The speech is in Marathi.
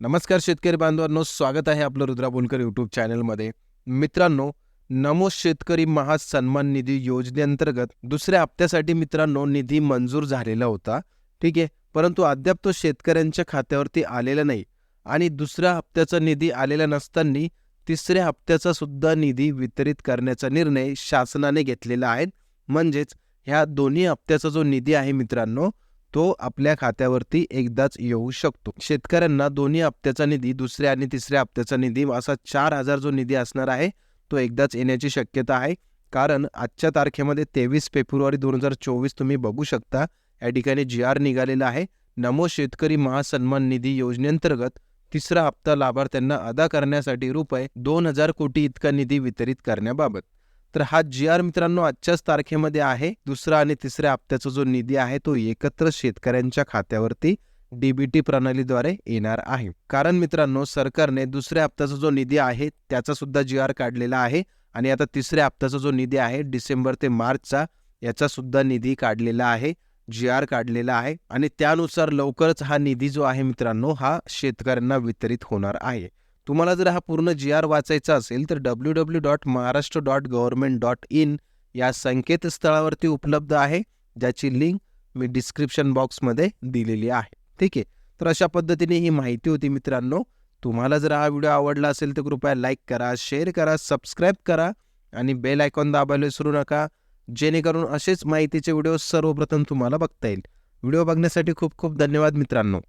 नमस्कार शेतकरी बांधवांनो स्वागत आहे आपलं रुद्रा बोलकर यूट्यूब चॅनलमध्ये मित्रांनो नमो शेतकरी महासन्मान निधी योजनेअंतर्गत दुसऱ्या हप्त्यासाठी मित्रांनो निधी मंजूर झालेला होता. ठीक आहे? परंतु अद्याप तो शेतकऱ्यांच्या खात्यावरती आलेला नाही आणि दुसऱ्या हप्त्याचा निधी आलेला नसताना तिसऱ्या हप्त्याचा सुद्धा निधी वितरित करण्याचा निर्णय शासनाने घेतलेला आहे. म्हणजेच ह्या दोन्ही हप्त्याचा जो निधी आहे मित्रांनो तो आपल्या खात्यावरती एकदाच येऊ शकतो. शेतकऱ्यांना दोन्ही हप्त्याचा निधी दुसऱ्या आणि तिसऱ्या हप्त्याचा निधी असा चार हजार जो निधी असणार आहे तो एकदाच येण्याची शक्यता आहे. कारण आजच्या तारखेमध्ये तेवीस फेब्रुवारी दोन हजार चोवीस तुम्ही बघू शकता या ठिकाणी जी आर निघालेला आहे. नमो शेतकरी महासन्मान निधी योजनेअंतर्गत तिसरा हप्ता लाभार्थ्यांना अदा करण्यासाठी रुपये दोन हजार कोटी इतका निधी वितरित करण्याबाबत. तर हा जी आर मित्रांनो आजच्याच तारखेमध्ये आहे. दुसरा आणि तिसऱ्या हप्त्याचा जो निधी आहे तो एकत्र शेतकऱ्यांच्या खात्यावरती डीबीटी प्रणालीद्वारे येणार आहे. कारण मित्रांनो सरकारने दुसऱ्या हप्त्याचा जो निधी आहे त्याचा सुद्धा जी आर काढलेला आहे आणि आता तिसऱ्या हप्त्याचा जो निधी आहे डिसेंबर ते मार्चचा याचा सुद्धा निधी काढलेला आहे जी आर काढलेला आहे आणि त्यानुसार लवकरच हा निधी जो आहे मित्रांनो हा शेतकऱ्यांना वितरित होणार आहे. तुम्हाला जर हा पूर्ण जी आर वाचायचा असेल तर W W dot Maharashtra dot government dot in या संकेतस्थळावरती उपलब्ध आहे. ज्याची लिंक मी डिस्क्रिप्शन बॉक्समध्ये दिलेली आहे. ठीक आहे? तर अशा पद्धतीने ही माहिती होती मित्रांनो. तुम्हाला जर हा व्हिडिओ आवडला असेल तर कृपया लाईक करा शेअर करा सबस्क्राईब करा आणि बेल आयकॉन दाबायला विसरू नका. जेणेकरून असेच माहितीचे व्हिडिओ सर्वप्रथम तुम्हाला बघता येईल. व्हिडिओ बघण्यासाठी खूप खूप धन्यवाद मित्रांनो.